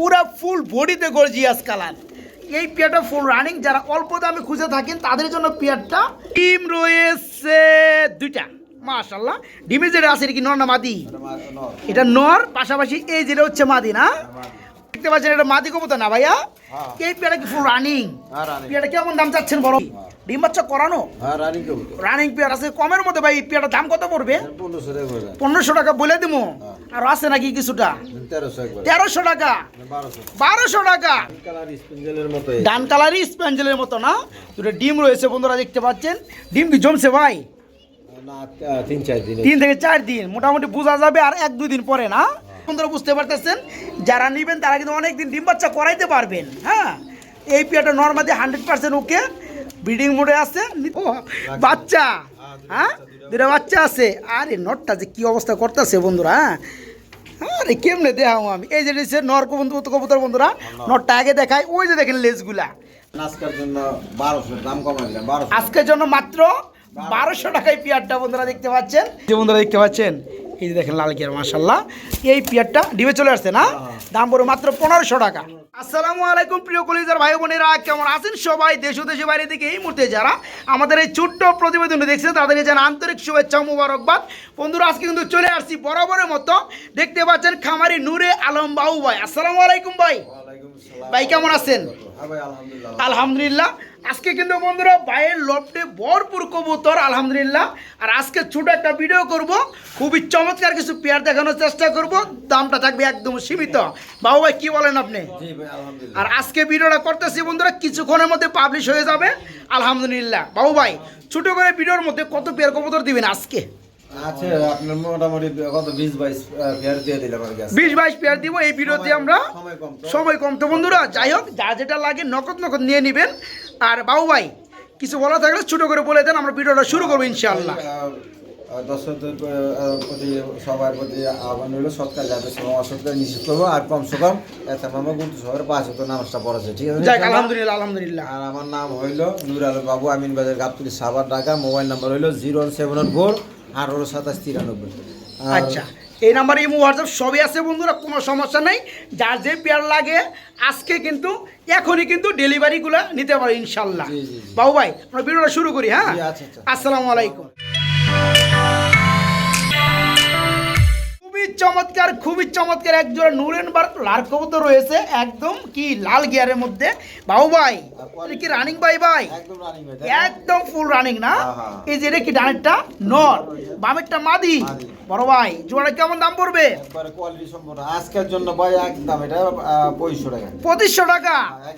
পুরা ফুল বডিতে gorgeous colour. এই পেয়ারটা ফুল রানিং যারা অল্প দামে খুঁজে থাকেন তাদের জন্য পেয়ারটা ডিম রয়েছে দুইটা। মাশাল্লাহ ডিমের যেটা আছে এটা কি নর না মাদি? এটা নর। পাশাপাশি এই যেটা হচ্ছে মাদি না? দেখতে পাচ্ছেন এটা মাদি কবুতর না ভাইয়া? হ্যাঁ। এই পেয়ারটা কি ফুল রানিং হ্যাঁ। পেয়ারটা কেমন দাম চাচ্ছেন বড় ডিম বাচ্চা করানো? হ্যাঁ রানিং কবুতর। রানিং পেয়ার আছে। কমের মধ্যে ভাই এই পেয়ারটার দাম কত পড়বে? পনেরোশো টাকা বলে দিবো হ্যাঁ। আর আছে নাকি কিছুটা? তেরোশো টাকা। বারোশো। টাকা। কালার স্পিঞ্জেলের মতো ডান কালারই স্প্যাঞ্জেলের মতো না? দুটো ডিম রয়েছে বন্ধুরা দেখতে পাচ্ছেন। ডিম কি জমছে ভাই? তিন তিন থেকে চার দিন। মোটামুটি বোঝা যাবে আর এক দুই দিন পরে না? বন্ধুরা বুঝতে পারতেছেন? যারা নেবেন তারা কিন্তু অনেক দিন ডিম বাচ্চা করাইতে পারবেন। হ্যাঁ? এই পেয়ারটা normally hundred percent okay. Breeding মোডে আছে। ও, বাচ্চা। হ্যাঁ? দুটো বাচ্চা আছে। আরে নটটা যে কি অবস্থা করতেছে বন্ধুরা হ্যাঁ? আরে কেমনে দেখাও আমি? এই যে রয়েছে নর কবুতর কবুতর বন্ধুরা নটটা আগে দেখায় ওই যে দেখেন লেজগুলা। নাচকার জন্য বারোশো দাম কমাই আজকের জন্য মাত্র বারোশো। টাকায় পিয়ারটা বন্ধুরা দেখতে পাচ্ছেন। যে বন্ধুরা দেখতে পাচ্ছেন এই যে দেখেন লাল গিয়ার মাসাল্লাহ এই পিয়ারটা ডিবে চলে আসছে না? দাম পড়বে মাত্র পনেরোশো টাকা। আসসালামু আলাইকুম প্রিয় কলিজার ভাই বোনেরা, কেমন আছেন সবাই? দেশ দেশে বাইরে থেকে এই মুহূর্তে যারা আমাদের এই ছোট্ট প্রতিবেদন দেখছে তাদেরকে যেন আন্তরিক শুভেচ্ছা মুবারকবাদ। বন্ধুরা, আজকে কিন্তু চলে আসছি বরাবরের মতো। দেখতে পাচ্ছেন খামারি নূরে আলম বাউ ভাই। আসসালামু আলাইকুম ভাই। ভাই কেমন আছেন? হ্যাঁ আলহামদুলিল্লাহ। আজকে কিন্তু বন্ধুরা বাইরের লফটে ভরপুর কবুতর আলহামদুলিল্লাহ। আর আজকে ছোট একটা ভিডিও করব। খুবই চমৎকার কিছু পেয়ার দেখানোর চেষ্টা করব। দামটা থাকবে একদম সীমিত। বাবু ভাই কি বলেন আপনি? আর আজকে ভিডিওটা করতেছি বন্ধুরা কিছুক্ষণের মধ্যে পাবলিশ হয়ে যাবে। আলহামদুলিল্লাহ। বাবু ভাই ছোটো করে ভিডিওর মধ্যে কত পেয়ার কবুতর দিবেন আজকে? আছে আপনার মোটামুটি কত? পেয়ার দিয়ে দিলাম আর কি আজকে। বিশ বাইশ পেয়ার দিব এই ভিডিওতে আমরা সময় কম তো। বন্ধুরা যাই হোক যা যেটা লাগে নগদ নগদ নিয়ে নেবেন। আর বাবু ভাই কিছু বলা থাকলে ছোট করে বলে দেন আমরা ভিডিওটা শুরু করব ইনশাআল্লাহ। আহ, আহ, দর্শকদের প্রতি সবার প্রতি আহ্বান হলো সৎকার যাতে সময় অসৎকার করব আর কমসে কম এত মামা কিন্তু সবার পাঁচ হতো নামাজটা পড়াছে ঠিক আছে? আলহামদুলিল্লাহ আলহামদুলিল্লাহ। আর আমার নাম হইল নুর আলম বাবু আমিন বাজার গাবতুলি সাবার ঢাকা মোবাইল নাম্বার হইল জিরো সেভেন ওয়ান ফোর আঠারো সাতাশ তিরানব্বই। আচ্ছা এই নাম্বারে ইমো হোয়াটসঅ্যাপ সবই আছে বন্ধুরা কোনো সমস্যা নেই। যার যে পেয়ার লাগে আজকে কিন্তু এখনই কিন্তু ডেলিভারিগুলো নিতে পারো ইনশাল্লাহ। বাবু ভাই আমরা ভিডিওটা শুরু করি হ্যাঁ? আচ্ছা, আচ্ছা। আসসালামু আলাইকুম। চমৎকার খুবই চমৎকার এক জোড়া নুরেন বার লাল কবুতর রয়েছে একদম কি লাল গিয়ারের মধ্যে। বাবু ভাই কি রানিং ভাই ভাই? একদম ফুল রানিং না? হ্যাঁ, হ্যাঁ। এই যে এটা কি ডানেরটা? নর। বামেরটা মাদি। বড় ভাই জোড়া কেমন দাম পড়বে? আজকের জন্য ভাই একদম এটা পঁয়ষট্টি টাকা। পঁচিশশো টাকা? হ্যাঁ,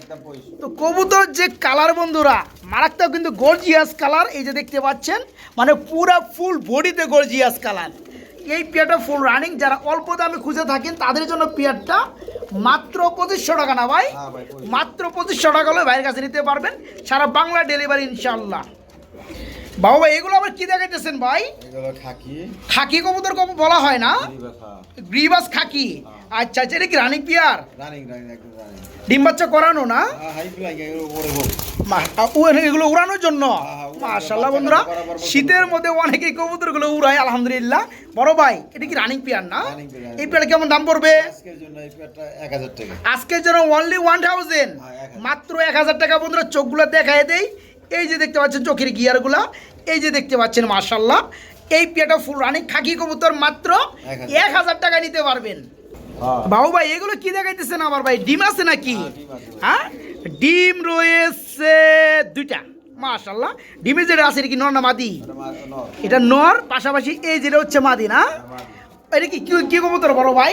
তো কবুতর যে কালার বন্ধুরা মারাত্মক কিন্তু গর্জিয়াস কালার এই যে দেখতে পাচ্ছেন মানে পুরা ফুল বডিতে গর্জিয়াস কালার এই পেয়ারটা ফুল রানিং যারা অল্প দামে খুঁজে থাকেন তাদের জন্য পেয়ারটা মাত্র পঁচিশশো টাকা না ভাই? হ্যাঁ ভাই, 2500 মাত্র পঁচিশশো টাকা হলে ভাইয়ের কাছে নিতে পারবেন। সারা বাংলা ডেলিভারি ইনশাল্লাহ বাবু ভাই এগুলো আবার কি দেখাইতেছেন ভাই? খাকি। খাকি কবুতর কবু বলা হয় না? গ্রিবাস খাকি। আচ্ছা আচ্ছা এটা কি রানিং পিয়ার? ডিম বাচ্চা করানো না? এগুলো উ- এগুলো উড়ানোর জন্য? হ্যাঁ, মাশাল্লাহ বন্ধুরা শীতের মধ্যে অনেকেই কবুতরগুলো উড়ায় আলহামদুলিল্লাহ। বড় ভাই এটা কি রানিং পেয়ার না? এই পেয়ার কেমন দাম পড়বে? আজকের জন্য অনলি ওয়ান থাউজেন্ড হ্যাঁ, 1000 মাত্র এক হাজার টাকা বন্ধুরা চোখগুলো দেখায় দেই। এই যে দেখতে পাচ্ছেন চোখের গিয়ারগুলা এই যে দেখতে পাচ্ছেন মাশাল্লাহ এই পেয়ারটা ফুল রানিং খাকি কবুতর মাত্র এক হাজার। টাকা নিতে পারবেন। হ্যাঁ। বাবু ভাই এগুলো কি দেখাইতেছেন আমার ভাই? ডিম আছে নাকি? হ্যাঁ, ডিম হ্যাঁ? রয়েছে দুইটা মাশাল্লাহ ডিমের যেটা আছে এটা কি নর না মাদি? এটা নর। পাশাপাশি এই যেটা হচ্ছে মাদি না? মাদি। এটা কি? কি- কি কবুতর বড় ভাই?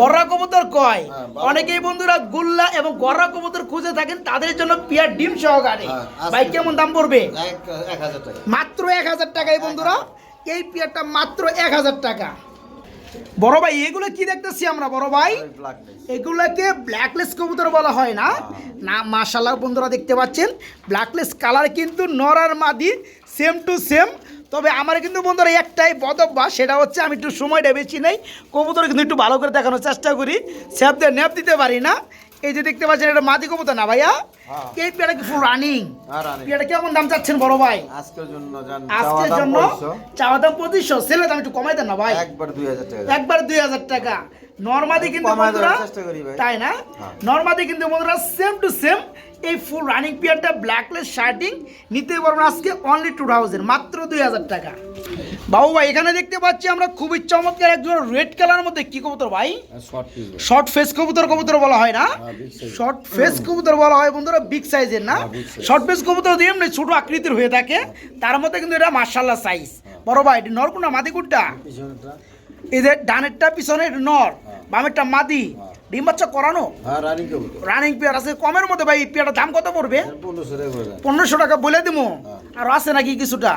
গররা কবুতর কয়? হ্যাঁ, অনেকেই বন্ধুরা গুল্লা এবং গররা কবুতর খুঁজে থাকেন তাদের জন্য পিয়ার ডিম সহকারে। হ্যাঁ, ভাই কেমন দাম পড়বে? মাত্র এক হাজার টাকায় বন্ধুরা এই পিয়ারটা মাত্র এক হাজার টাকা। বড় ভাই এগুলো কি দেখতেছি আমরা বড় ভাই? এগুলোকে ব্ল্যাকলেস কবুতর বলা হয় না। না মাশাল্লাহ বন্ধুরা দেখতে পাচ্ছেন ব্ল্যাকলেস কালার কিন্তু নর আর মাদি সেম টু সেম তবে আমার কিন্তু বন্ধুরা একটাই বদব্বা সেটা হচ্ছে আমি একটু সময়টা বেশি নেই কবুতর কিন্তু একটু ভালো করে দেখানোর চেষ্টা করি স্যাপ দিয়ে ন্যাপ দিতে পারি না। এই যে দেখতে পাচ্ছেন এটা মাদি কবুতর না ভাইয়া? হ্যাঁ। এই পেয়ারা কি ফুল রানিং পেয়ারা কেমন দাম চাচ্ছেন বড় ভাই? আজকের জন্য জান আজকের জন্য চাওয়া দাম পঁচিশশো সেলে দাম একটু কমাই দেন না ভাই। একবার দুই হাজার টাকা। একবার দুই হাজার টাকা। নর্মাদি কিন্তু বন্ধুরা চেষ্টা করি ভাই। তাই না? হ্যাঁ। নর্মাদি কিন্তু বন্ধুরা সেম টু সেম এই ফুল রানিং পিয়ারটা ব্ল্যাকলেস শার্টিং নিতে পারবেন আজকে অনলি টু থাউজেন্ড মাত্র দুই হাজার টাকা। বাবু ভাই এখানে দেখতে পাচ্ছি আমরা খুবই চমৎকার একজন রেড কালার মধ্যে কি কবুতর ভাই? শর্ট ফেস কবুতর কবুতর বলা হয় না? হ্যাঁ। শর্ট ফেস কবুতর বলা হয় বন্ধুরা বিগ সাইজের না? হ্যাঁ। শর্ট ফেস কবুতর দিয়ে এমনি ছোট আকৃতির হয়ে থাকে। তার মধ্যে কিন্তু এটা মার্শাল্লাহ সাইজ বড় ভাই এটা নরকুনা মাদিকুটটা এদের ডানেরটা পিছনে এটা নর বামেরটা মাদি। হ্যাঁ। ডিম বাচ্চা করানো? হ্যাঁ রানিং পেয়ার আছে কমের মধ্যে ভাই পেয়ারটার দাম কত পড়বে? পনেরোশো টাকা করে দেন পনেরোশো টাকা বলে দিবো হ্যাঁ। আর আছে নাকি কিছুটা?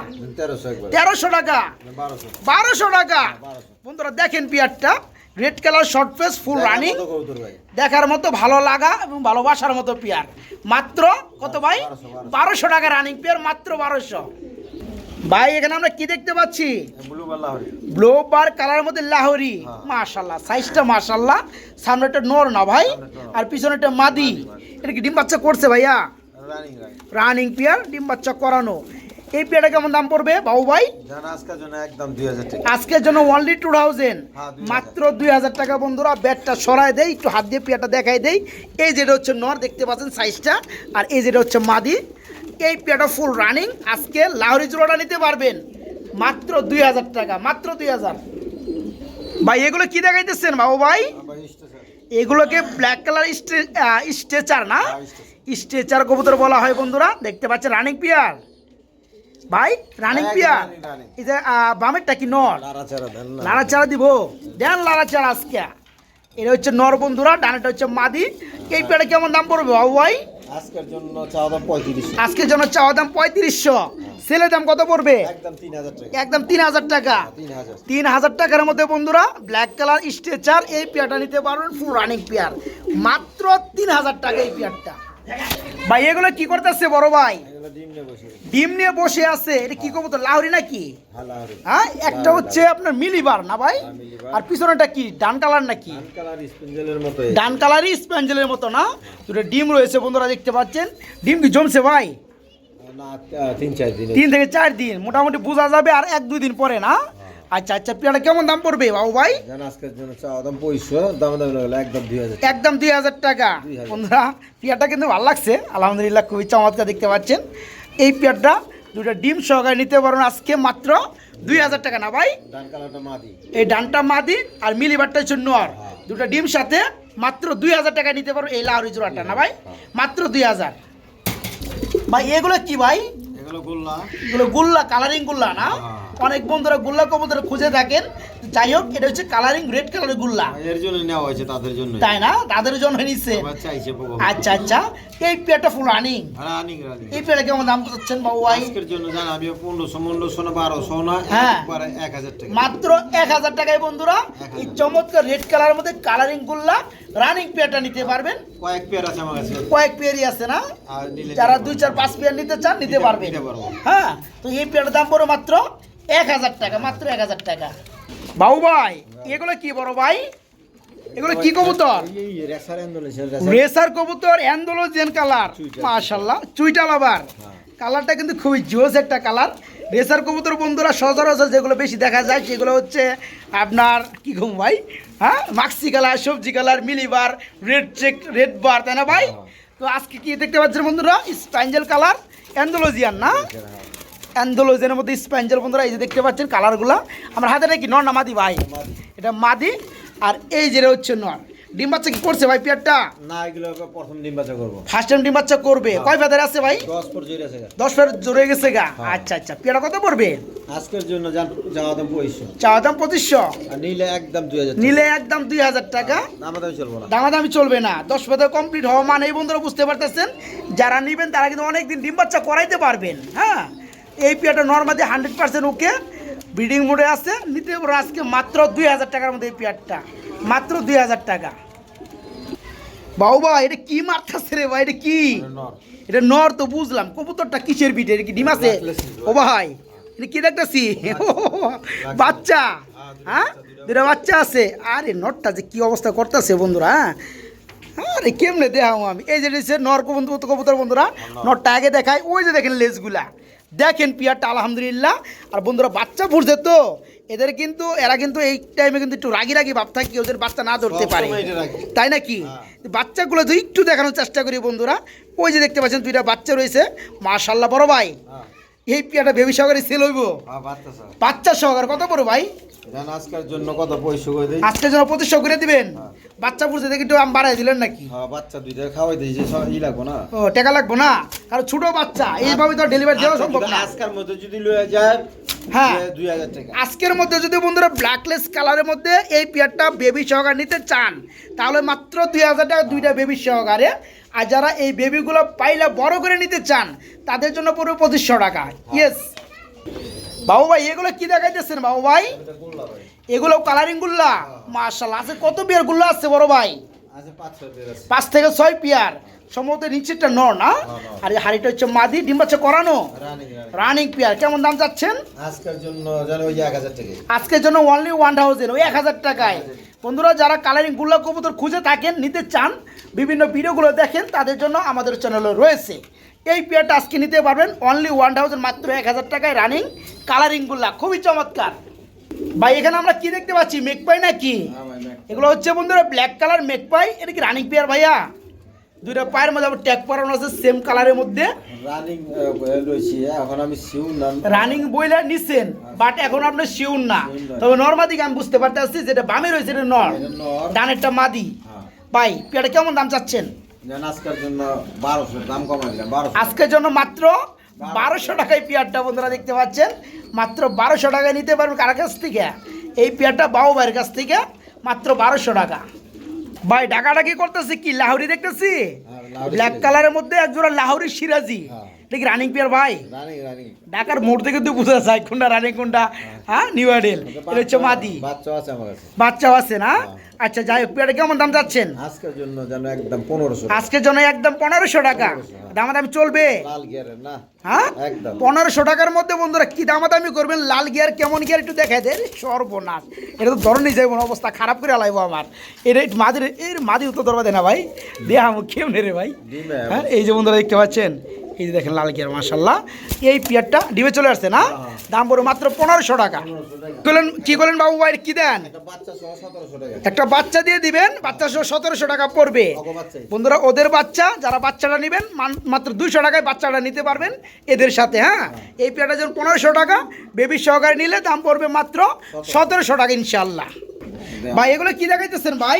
তেরোশো টাকা? বারোশো। টাকা? বন্ধুরা দেখেন পেয়ারটা। Red colour short face full running দেখার মতো ভালো লাগা এবং ভালোবাসার মতো পেয়ার। মাত্র কত ভাই। বারোশো টাকা রানিং পেয়ার মাত্র বারোশো। ভাই এখানে আমরা কি দেখতে পাচ্ছি? ব্লু বার কালার মধ্যে লাহোরি হ্যাঁ। মাশাল্লাহ সাইজটা মাশাল্লাহ সামনেটা নর না ভাই। আর পিছনেটা মাদি। এটা কি ডিম বাচ্চা করছে ভাইয়া? রানিং পেয়ার ডিম বাচ্চা করানো। এই পেয়ারটা কেমন দাম পড়বে বাবু ভাই? আজকের জন্য একদম হাজার আজকের জন্য অনলি টু থাউজেন্ড 2000 মাত্র দুই হাজার টাকা বন্ধুরা ব্যাটটা সরাই দেই একটু হাত দিয়ে পেয়ারটা দেখাই দেই। এই যেটা হচ্ছে নর দেখতে পাচ্ছেন সাইজটা আর এই যেটা হচ্ছে মাদি। এই পেয়ারটা ফুল রানিং আজকে লাহরি জোড়াটা নিতে পারবেন। মাত্র দুই হাজার টাকা মাত্র দুই হাজার। ভাই এগুলো কি দেখাইতেছেন বাবু ভাই? এগুলোকে ব্ল্যাক কালার স্ট্রেচার না? স্ট্রেচার কবুতর বলা হয় বন্ধুরা। দেখতে পাচ্ছেন রানিং পিয়ার ভাই রানিং পিয়ার। এই যে বামেরটা কি নর? লাড়াচাড়া দিব। দেন লাড়াচাড়া আজকে। এটা হচ্ছে নর বন্ধুরা ডানাটা হচ্ছে মাদি। এই পেয়ারে কেমন দাম পড়বে বাবু ভাই? আজকের জন্য চাওয়া দাম পঁয়ত্রিশশো। আজকের জন্য চাওয়া দাম পঁয়ত্রিশশো। সেলের দাম কত পড়বে? একদম তিন হাজার টাকা। তিন হাজার হাজার। তিন হাজার টাকার মধ্যে বন্ধুরা ব্ল্যাক কালার স্ট্রেচার এই পেয়ারটা নিতে পারবেন ফুল রানিং পেয়ার মাত্র তিন হাজার টাকা এই পেয়ারটা ভাই এগুলো কি করতেছে বড় ভাই? ডিম নিয়ে বসে আছে। এটা কি কবুতর লাহরি নাকি? হরি হ্যাঁ একটা হচ্ছে আপনার মিলিবার না ভাই? হ্যাঁ, আর পিছনেটা কি ডান কালার নাকি? ডান স্পেঞ্জেলের মতো কালারই স্প্যাঞ্জেলের মতো না? দুটো ডিম রয়েছে বন্ধুরা দেখতে পাচ্ছেন। ডিম কি জমছে ভাই? তিন তিন থেকে চার দিন মোটামুটি বোঝা যাবে আর এক দুই দিন পরে না? আচ্ছা আচ্ছা পেয়ারা কেমন দাম পড়বে বাবু ভাই? জান আজকের জন্য চাওয়া দাম পঁয়ত্রিশশো দাম দাম লাগল একদম দুই হাজার একদম দুই হাজার টাকা। 2000 বন্ধুরা পেয়ারটা কিন্তু ভালো লাগছে আলহামদুলিল্লাহ খুবই চমৎকার দেখতে পাচ্ছেন। এই পেয়ারটা দুটো ডিম সহকারে নিতে পারবেন আজকে মাত্র দুই হাজার টাকা না ভাই? এই ডানটা মাদি আর মিলিবারটা হচ্ছে নর দুটো ডিম সাথে মাত্র দুই হাজার টাকা নিতে পারো এই লাউরি জোড়াটা না ভাই? মাত্র দুই হাজার। ভাই এগুলো কি ভাই? এগুলো গোল্লা। এগুলো গুল্লা কালারিং গুল্লা না? হ্যাঁ। অনেক বন্ধুরা গুল্লা কবুতর খুঁজে থাকেন যাই হোক এটা হচ্ছে কালারিং রেড কালারের গুল্লা। এর জন্য নেওয়া হয়েছে তাদের জন্য তাই না? তাদের জন্য নিচ্ছে আচ্ছা আচ্ছা। এই পেয়ারটা ফুল রানিং রানিং এই পেয়ারটা কেমন দাম চাচ্ছেন বাবু ভাই? আজকের জন্য জান আমি পনেরোশো পনেরোশো না বারোশো না হ্যাঁ। একবারে এক হাজার টাকা। মাত্র এক হাজার টাকায় বন্ধুরা এই চমৎকার রেড কালারের মধ্যে কালারিং গুল্লা রানিং পেয়ারটা নিতে পারবেন। কয়েক পেয়ার আছে আমার কাছে। কয়েক পেয়ারই আছে না? যারা দুই চার পাঁচ পেয়ার নিতে চান নিতে পারবেন। হ্যাঁ তো এই পেয়ারের দাম পড়ে মাত্র এক হাজার টাকা মাত্র এক হাজার টাকা। বাবু ভাই এগুলো কি বড় ভাই? এগুলো কি কবুতর? রেসার কবুতর অ্যান্ডোলোজিয়ান কালার। মাশাল্লাহ চুইটাল আবার হ্যাঁ। কালারটা কিন্তু খুবই জোস একটা কালার। রেসার কবুতর বন্ধুরা সচরাচর যেগুলো বেশি দেখা যায় সেগুলো হচ্ছে আপনার কি ঘুম ভাই? হ্যাঁ মাক্সি কালার সবজি কালার মিলিবার রেড চেক রেড বার তাই না ভাই? হ্যাঁ। তো আজকে কি দেখতে পাচ্ছেন বন্ধুরা? স্পাইঞ্জেল কালার অ্যান্ডোলোজিয়ান না? অ্যান্ডোলোজিয়ানের মধ্যে স্পাইঞ্জেল বন্ধুরা এই যে দেখতে পাচ্ছেন কালারগুলো। আমার হাতে নাকি নর না মাদি ভাই? এটা মাদি আর এই যে হচ্ছে নর। ডিম বাচ্চা কি করছে ভাই পেয়ারটা না এগুলো প্রথম ডিম বাচ্চা করব। ফার্স্ট টাইম ডিম বাচ্চা করবে। কয় ফেদার আছে ভাই? দশ পর জোরে আছে দশ ফের জোরে গেছে গা? হ্যাঁ। আচ্ছা আচ্ছা। পেয়ারা কত পড়বে? আজকের জন্য যান যাওয়া দাম পঁয়ত্রিশশো চাওয়া দাম পঁচিশশো? আর নিলে একদম দুই হাজার নিলে একদম দুই হাজার টাকা? নামা দামি চলবো না। দামাদামি চলবে না। দশ ফেদার কমপ্লিট হওয়া মানে এই বন্ধুরা বুঝতে পারতেছেন যারা নেবেন তারা কিন্তু অনেকদিন ডিম বাচ্চা করাইতে পারবেন। হ্যাঁ? এই পেয়ারটা normally hundred percent okay breeding মোডে আছে নিতে পারো আজকে মাত্র দুই হাজার টাকার মধ্যে এই পেয়ারটা। মাত্র দুই হাজার টাকা। বাবু এটা কি মারতেছে রে ভাই এটা কি? এটা নর। তো বুঝলাম। কবুতরটা কিসের পিঠে এটা কি ডিম আছে? ও ভাই এটা কি দেখতেছি বাচ্চা। হ্যাঁ দুটা বাচ্চা আছে। আরে নরটা যে কি অবস্থা করতেছে বন্ধুরা হ্যাঁ? আরে কেমনে দেখাও আমি? এই যে নর কবুতর কবুতর বন্ধুরা নরটা আগে দেখায় ওই যে দেখেন লেজগুলা। দেখেন পিয়ারটা আলহামদুলিল্লাহ। আর বন্ধুরা বাচ্চা ফুটছে তো। এদের কিন্তু এরা কিন্তু এই টাইমে কিন্তু একটু রাগি রাগি ভাব থাকে ওদের বাচ্চা না ধরতে পারে। তাই নাকি? হ্যাঁ। বাচ্চাগুলো তো একটু দেখানোর চেষ্টা করি বন্ধুরা ওই যে দেখতে পাচ্ছেন দুইটা বাচ্চা রয়েছে। মাশাল্লাহ বড় ভাই। হ্যাঁ। এই পিয়াটা বেবি সহকারে সেল হইব। হ্যাঁ বাচ্চা সহকারে কত বড় ভাই? আজকের জন্য কত পয়সা করে দিই। আজকের জন্য প্রতিষ্ঠা করে দিবেন? হ্যাঁ। বাচ্চা পুষতে দেখি একটু আম বাড়াই দিলেন নাকি? হ্যাঁ বাচ্চা দুইটা খাওয়াই দিই ই লাগবো না। ও টাকা লাগবো না? কারণ ছোট বাচ্চা এইভাবে তো ডেলিভারি দেওয়া সম্ভব না। আজকের মধ্যে যদি লয়ে যায় হ্যাঁ। আজকের মধ্যে যদি বন্ধুরা ব্ল্যাকলেস কালারের মধ্যে এই পেয়ারটা বেবি সহকারে নিতে চান তাহলে মাত্র দুই হাজার টাকা দুইটা বেবি সহকারে আর যারা এই বেবিগুলো পাইলে বড় করে নিতে চান তাদের জন্য পুরো পঁচিশশো টাকা। ইয়েস বাবু ভাই এগুলো কি দেখাইতেছেন বাবু ভাই? এগুলো কালারিং গুল্লা। মার্শাল্লাহ আছে কত পেয়ার গুল্লা আছে বড় ভাই? পাঁচ থেকে ছয় পেয়ার। সম্ভবত নিচেরটা না? নর। আর এই হাড়িটা হচ্ছে মাদি ডিম বাচ্চা করানো? রানিং পেয়ার কেমন দাম যাচ্ছেন আজকের জন্য আজকের জন্য অনলি ওয়ান থাউজেন্ড ওই এক হাজার টাকায়। বন্ধুরা যারা কালারিং গুল্লা কবুতর খুঁজে থাকেন নিতে চান বিভিন্ন ভিডিওগুলো দেখেন তাদের জন্য আমাদের চ্যানেলে রয়েছে। এই পেয়ারটা আজকে নিতে পারবেন অনলি ওয়ান থাউজেন্ড মাত্র এক হাজার টাকায় রানিং কালারিং গুল্লা খুবই চমৎকার। ভাই এখানে আমরা কি দেখতে পাচ্ছি? মেকপাই হ্যাঁ ভাই ম্যাক। এগুলো হচ্ছে বন্ধুরা ব্ল্যাক কালার মেকপাই এটা কি রানিং পেয়ার ভাইয়া? দুইটা পায়ের মধ্যে আবার ট্যাগ পরানো আছে সেম কালারের মধ্যে। রানিং রয়েছে এখন আমি শিউ নাম রানিং বইলা নিছেন বাট এখন আপনার শিউন না। না। তবে নর্মাদিকে আমি বুঝতে পারতেছি যেটা বামে রয়েছে এটা নর ডানেরটা মাদি। হ্যাঁ। ভাই পেয়ারটা কেমন দাম চাচ্ছেন? আজকের জন্য বারোশো দাম কমাই দিলাম বারোশো। আজকের জন্য মাত্র বারোশো টাকায় পেয়ারটা বন্ধুরা দেখতে পাচ্ছেন। মাত্র বারোশো টাকায় নিতে পারবেন কার কাছ থেকে? এই পেয়ারটা বাবু ভাইয়ের কাছ থেকে মাত্র বারোশো টাকা। ভাই ডাকাটা কি করতেছি? কি লাহরি দেখতেছি? হ্যাঁ, ব্ল্যাক কালারের মধ্যে একজোড়া লাহোরি সিরাজি। হ্যাঁ। কি রানিং পেয়ার ভাই? ঢাকার মোড় থেকে তো বোঝা যায় কোনটা রানিং কোনটা হ্যাঁ নিউ আইডেল এটা হচ্ছে মাদি। বাচ্চাও আছে না? আচ্ছা যাই হোক পেয়ারটা কেমন দাম যাচ্ছেন? আজকের জন্য যেন একদম পনেরোশো আজকের জন্য একদম পনেরোশো টাকা। দামাদামি চলবে? লাল গিয়ারের না। হ্যাঁ? একদম। পনেরোশো টাকার মধ্যে বন্ধুরা কি দামাদামি করবেন? লাল গিয়ার কেমন গিয়ার একটু দেখাই দেয় সর্বনাশ। এটা তো ধরনই যাইব না অবস্থা খারাপ করে আলাইবো আমার। এটা একটু মাদির এর মাদি উত্তর ধরবা দেয় না ভাই। আমি কেমনে রে ভাই? হ্যাঁ এই যে বন্ধুরা দেখতে পাচ্ছেন এই যে দেখেন লাল গিয়ার মাসাল্লাহ এই পিয়ারটা ডিবে চলে আসছে না? দাম পড়বে মাত্র পনেরোশো টাকা। বলেন কি করলেন বাবু ভাই কি দেন? একটা বাচ্চা দিয়ে দিবেন বাচ্চা সহ সতেরোশো টাকা পড়বে। বন্ধুরা ওদের বাচ্চা যারা বাচ্চাটা নেবেন মাত্র দুইশো টাকায় বাচ্চাটা নিতে পারবেন এদের সাথে হ্যাঁ? এই পেয়ারটা যেমন পনেরোশো টাকা বেবি সহকারে নিলে দাম পড়বে মাত্র সতেরোশো। টাকা ইনশাল্লাহ ভাই এগুলো কি দেখাইতেছেন ভাই?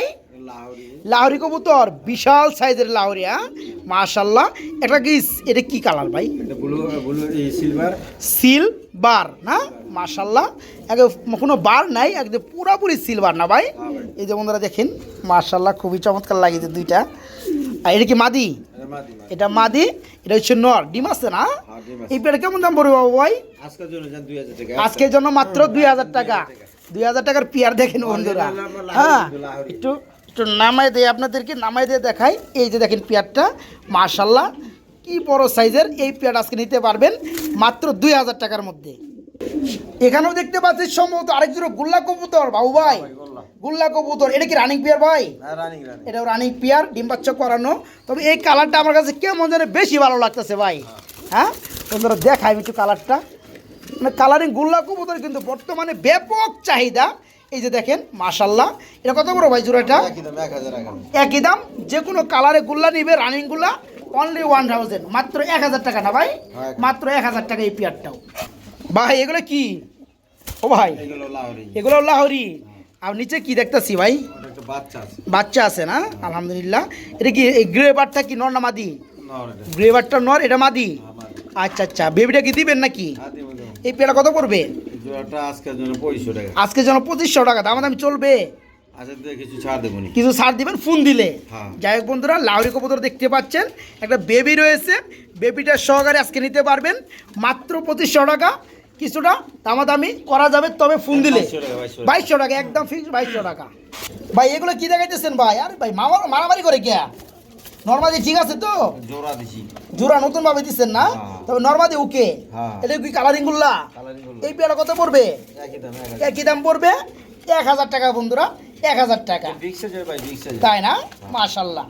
লাহোরি কবুতর বিশাল সাইজের লাহরি হ্যাঁ? মাশাল্লাহ এটা কি এটা কি কালার ভাই? সিলভার বার না? মাশাল্লাহ একে কোনো বার নাই একদম পুরাপুরি সিলভার না ভাই? হ্যাঁ এই যে বন্ধুরা দেখেন মাশাল্লাহ খুবই চমৎকার লাগিয়েছে দুইটা। আর এটা কি মাদি? এটা মাদি। এটা হচ্ছে নর। ডিম আছে না? হ্যাঁ। এই পেটে কেমন দাম পড়বে বাবু ভাই? আজকের জন্য মাত্র দুই হাজার টাকা। দুই হাজার টাকার পিয়ার দেখেন বন্ধুরা। হ্যাঁ একটু একটু নামাই দিয়ে আপনাদেরকে নামাই দিয়ে দেখাই। এই যে দেখেন পেয়ারটা মাশাল্লাহ কি বড় সাইজের এই পেয়ার আজকে নিতে পারবেন মাত্র দুই হাজার টাকার মধ্যে। এখানেও দেখতে পাচ্ছি সম্ভবত আরেকজন গুল্লা কবুতর বাবু ভাই। গুল্লা। কবুতর এটা কি রানিং পিয়ার ভাই? হ্যাঁ রানিং রানিং এটাও রানিং পিয়ার ডিম বাচ্চা করানো। তবে এই কালারটা আমার কাছে কেমন যেন বেশি ভালো লাগতেছে ভাই। হ্যাঁ? বন্ধুরা দেখাই একটু কালারটা মানে কালারিং গুল্লা কবুতর কিন্তু বর্তমানে ব্যাপক চাহিদা। এই যে দেখেন মাশাল্লাহ এটা কত বড় ভাই জোড়াটা? একই দাম যে কোনো কালারে গুল্লা নিবে রানিংগুলা অনলি ওয়ান থাউজেন্ড মাত্র এক হাজার টাকা না ভাই? হ্যাঁ। মাত্র এক হাজার টাকা এই পিয়ারটাও। ভাই এগুলো কি? ও ভাই এগুলো এগুলো লাহরি। আর নিচে কি দেখতেছি ভাই? বাচ্চা আছে। না? আলহামদুলিল্লাহ। এটা কি এই গ্রে বারটা কি নর না মাদি? গ্রে বারটা নর এটা মাদি? হ্যাঁ, আচ্ছা আচ্ছা। বেবিটা কি দিবেন নাকি? হ্যাঁ। এই পেয়ারা কত পড়বে? জোড়াটা আজকের জন্য টাকা। পঁচিশশো টাকা দাম দামি চলবে। আচ্ছা কিছু ছাড় দেবো কিছু ছাড় দিবেন ফোন দিলে। হ্যাঁ। যাই হোক বন্ধুরা লাউরি কবুতর দেখতে পাচ্ছেন একটা বেবি রয়েছে বেবিটার সহকারে আজকে নিতে পারবেন মাত্র পঁচিশশো টাকা কিছুটা দামাদামি করা যাবে তবে ফোন দিলে। 2200 টাকা, 2200 টাকা। বাইশশো টাকা একদম ফিক্স বাইশশো টাকা। ভাই এগুলো কি দেখাইতেছেন ভাই? আরে ভাই মামা মারামারি করে কে? নর্মালি ঠিক আছে তো? জোড়া দিছি জোড়া নতুন ভাবে দিচ্ছেন না? হ্যাঁ। তবে নর্মাদি ওকে? হ্যাঁ। এটা কি কালারিং গুল্লা এই পেয়ারা কত পড়বে? একই দাম এক হাজার। দাম পড়বে? এক হাজার টাকা বন্ধুরা এক হাজার টাকা। তাই না? মাশাল্লাহ।